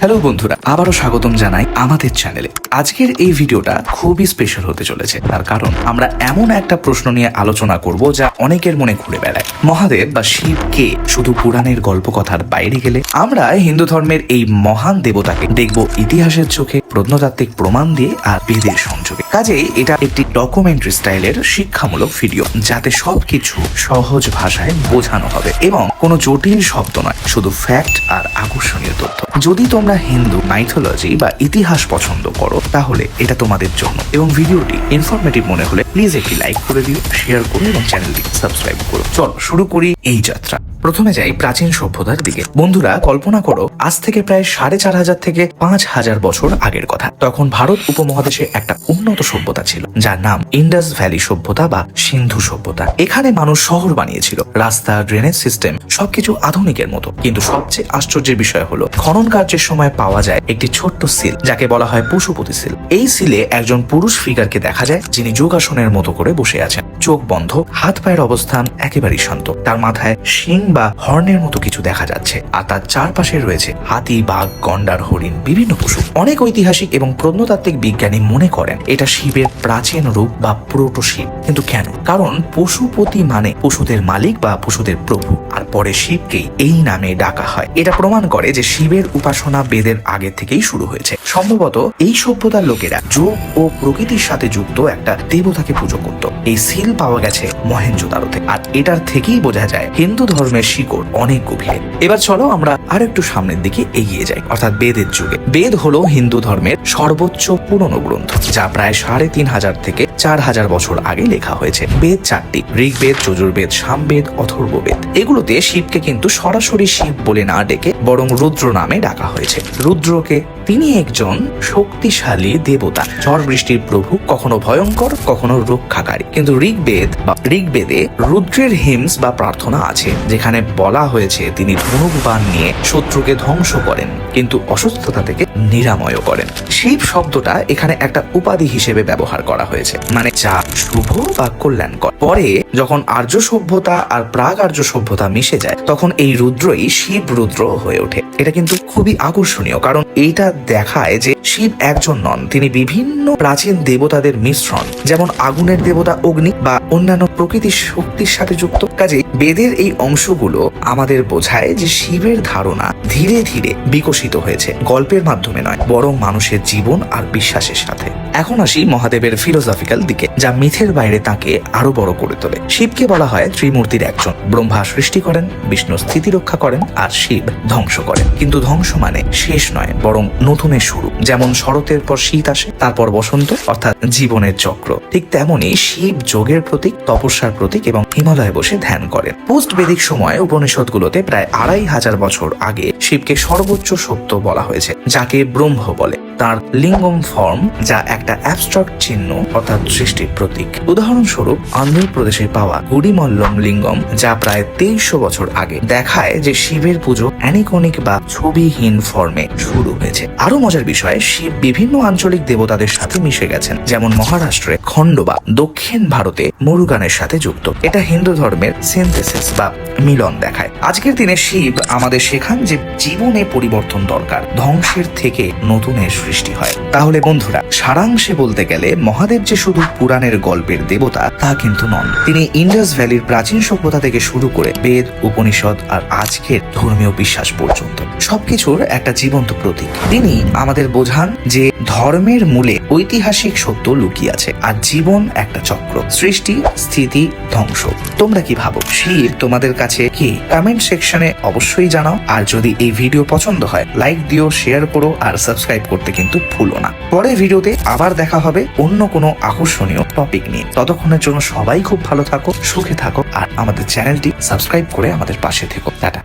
Hello বন্ধুরা, আবারও স্বাগতম জানাই আমাদের চ্যানেলে। আজকের এই ভিডিওটা খুবই স্পেশাল হতে চলেছে, তার কারণ আমরা এমন একটা প্রশ্ন নিয়ে আলোচনা করব যা অনেকের মনে ঘুরে বেড়ায়। মহাদেব বা শিব কে শুধু পুরাণের গল্প কথার বাইরে গেলে? আমরা হিন্দু ধর্মের এই মহান দেবতাকে দেখব ইতিহাসের চোখে প্রত্নতাত্ত্বিক প্রমাণ দিয়ে আর বেদের সংযোগে। কাজেই এটা একটি ডকুমেন্টারি স্টাইলের শিক্ষামূলক ভিডিও যাতে সবকিছু সহজ ভাষায় বোঝানো হবে এবং কোনো জটিল শব্দ নয়, শুধু ফ্যাক্ট আর আকর্ষণীয় তথ্য। যদি তোমরা হিন্দু মাইথোলজি বা ইতিহাস পছন্দ করো, তাহলে এটা তোমাদের জন্য। এবং ভিডিওটি ইনফরমেটিভ মনে হলে প্লিজ একটি লাইক করে দিও শেয়ার করো এবং চ্যানেলটি সাবস্ক্রাইব করো। চলো, শুরু করি এই যাত্রা। প্রথমে যাই প্রাচীন সভ্যতার দিকে। বন্ধুরা, কল্পনা করো, আজ থেকে প্রায় সাড়ে চার হাজার থেকে পাঁচ হাজার বছর আগের কথা। তখন ভারত উপমহাদেশে একটা উন্নত সভ্যতা ছিল, যার নাম ইন্ডাস ভ্যালি সভ্যতা বা সিন্ধু সভ্যতা। এখানে মানুষ শহর বানিয়েছিল রাস্তা ড্রেনেজ সিস্টেম সবকিছু আধুনিকের মতো। কিন্তু সবচেয়ে আশ্চর্যের বিষয় হলো, খনন কার্যের সময় পাওয়া যায় একটি ছোট্ট সিল, যাকে বলা হয় পশুপতি সিল। এই সিলে একজন পুরুষ ফিগারকে দেখা যায়, যিনি যোগাসনের মতো করে বসে আছেন। চোখ বন্ধ, হাত পায়ের অবস্থান একেবারেই শান্ত। তার মাথায় শিং বা হর্নের মতো কিছু দেখা যাচ্ছে। আর তার চারপাশে রয়েছে হাতি, বাঘ, গন্ডার, হরিণ, বিভিন্ন পশু। অনেক ঐতিহাসিক এবং প্রত্নতাত্ত্বিক বিজ্ঞানী মনে করেন এটা শিবের প্রাচীন রূপ বা প্রোটো শিব। কিন্তু কেন? কারণ পশুপতি মানে পশুদের মালিক বা পশুদের প্রভু। আর পরে শিবকেই এই নামে ডাকা হয়। এটা প্রমাণ করে যে শিবের উপাসনা বেদের আগে থেকেই শুরু হয়েছে। সম্ভবত এই সভ্যতার লোকেরা যোগ ও প্রকৃতির সাথে যুক্ত একটা দেবতাকে পুজো করত। এই সিল পাওয়া গেছে মহেঞ্জোদারোতে আর এটার থেকেই বোঝা যায় হিন্দু ধর্মের শিকড়, অনেক গভীরে। এবার চলো আমরা আর একটু সামনের দিকে এগিয়ে যাই, অর্থাৎ বেদের যুগে। বেদ হলো হিন্দু ধর্মের সর্বোচ্চ পুরনো গ্রন্থ, যা প্রায় সাড়ে তিন হাজার থেকে চার হাজার বছর আগে লেখা হয়েছে। বেদ চারটি, ঋগ্বেদ, যজুর্বেদ, সামবেদ, অথর্ববেদ। এগুলোতে শিবকে কিন্তু সরাসরি শিব বলে না ডেকে বরং রুদ্র নামে ডাকা হয়েছে। রুদ্রকে তিনি একজন শক্তিশালী দেবতা। ঝড় বৃষ্টির প্রভু কখনো ভয়ঙ্কর, কখনো রক্ষাকারী। কিন্তু ঋগ্বেদ বা ঋগ্বেদে রুদ্রের হিমস বা প্রার্থনা আছে, যেখানে বলা হয়েছে তিনি ধনুক বাণ নিয়ে শত্রুকে ধ্বংস করেন, কিন্তু অসুস্থতা থেকে নিরাময় করেন। শিব শব্দটা এখানে একটা উপাধি হিসেবে ব্যবহার করা হয়েছে। মানে যা শুভ বা কল্যাণকর। পরে যখন আর্য সভ্যতা আর প্রাগ আর্য সভ্যতা মিশে যায়, তখন এই রুদ্রই শিব রুদ্র হয়ে ওঠে। এটা কিন্তু খুবই আকর্ষণীয়, কারণ এইটা দেখায় যে শিব একজন নন, তিনি বিভিন্ন প্রাচীন দেবতাদের মিশ্রণ, যেমন আগুনের দেবতা অগ্নি বা অন্যান্য প্রকৃতির শক্তির সাথে যুক্ত। কাজে বেদের এই অংশগুলো আমাদের বোঝায় যে শিবের ধারণা ধীরে ধীরে বিকশিত হয়েছে, গল্পের মাধ্যমে নয়, বরং মানুষের জীবন আর বিশ্বাসের সাথে। এখন আসি মহাদেবের ফিলোসফিক্যাল দিকে, যা মিথের বাইরে তাকে আরও বড় করে তোলে। শিবকে বলা হয় ত্রিমূর্তির একজন। ব্রহ্মা সৃষ্টি করেন, বিষ্ণু স্থিতি রক্ষা করেন, আর শিব ধ্বংস করেন। কিন্তু ধ্বংস মানে শেষ নয়, বরং নতুনের শুরু। যেমন শরতের পর শীত আসে, তারপর বসন্ত, অর্থাৎ জীবনের চক্র। ঠিক তেমনি শিব যোগের প্রতীক, তপস্যার প্রতীক এবং হিমালয়ে বসে ধ্যান করেন। পোস্ট বেদিক সময় উপনিষদগুলোতে প্রায় আড়াই হাজার বছর আগে শিবকে সর্বোচ্চ সত্য বলা হয়েছে, যাকে ব্রহ্ম বলে। তার লিঙ্গম ফর্ম, যা একটা অ্যাবস্ট্রাক্ট চিহ্ন অর্থাৎ সৃষ্টির প্রতীক। উদাহরণস্বরূপ অন্ধ্রপ্রদেশে পাওয়া গুডিমল্লম লিঙ্গম, যা প্রায় তেইশশো বছর আগে দেখায় যে শিবের পুজো অ্যানিকনিক বা ছবিহীন ফর্মে শুরু হয়েছে। আরও মজার বিষয়, শিব বিভিন্ন আঞ্চলিক দেবতাদের সাথে মিশে গেছেন। যেমন মহারাষ্ট্রে খণ্ডবা দক্ষিণ ভারতে মুরুগানের সাথে যুক্ত। এটা হিন্দু ধর্মের সিনথেসিস বা মিলন দেখায়। আজকের দিনে শিব আমাদের শেখান যে জীবনে পরিবর্তন দরকার, ধ্বংসের থেকে নতুনের সৃষ্টি হয়। তাহলে বন্ধুরা, সারাংশে বলতে গেলে মহাদেব যে শুধু পুরাণের গল্পের দেবতা, তা কিন্তু নন। তিনি ইন্ডাস ভ্যালির প্রাচীন সভ্যতা থেকে শুরু করে বেদ, উপনিষদ আর আজকের ধর্মীয় বিশ্বাস পর্যন্ত। সবকিছুর একটা জীবন্ত প্রতীক। তিনি আমাদের বোঝান যে ধর্মের মূলে ঐতিহাসিক সত্য লুকিয়ে আছে আর জীবন একটা চক্র। সৃষ্টি, স্থিতি, ধ্বংস। তোমরা কি ভাবো? শিব তোমাদের কাছে কি? কমেন্ট সেকশনে অবশ্যই জানাও। আর যদি এই ভিডিও পছন্দ হয়, লাইক দিও, শেয়ার করো আর সাবস্ক্রাইব করতে কিন্তু ভুলো না। পরের ভিডিওতে আবার দেখা হবে অন্য কোনো আকর্ষণীয় টপিক নিয়ে। ততক্ষণের জন্য সবাই খুব ভালো থাকো, সুখে থাকো আর আমাদের চ্যানেলটি সাবস্ক্রাইব করে আমাদের পাশে থেকো। টাটা।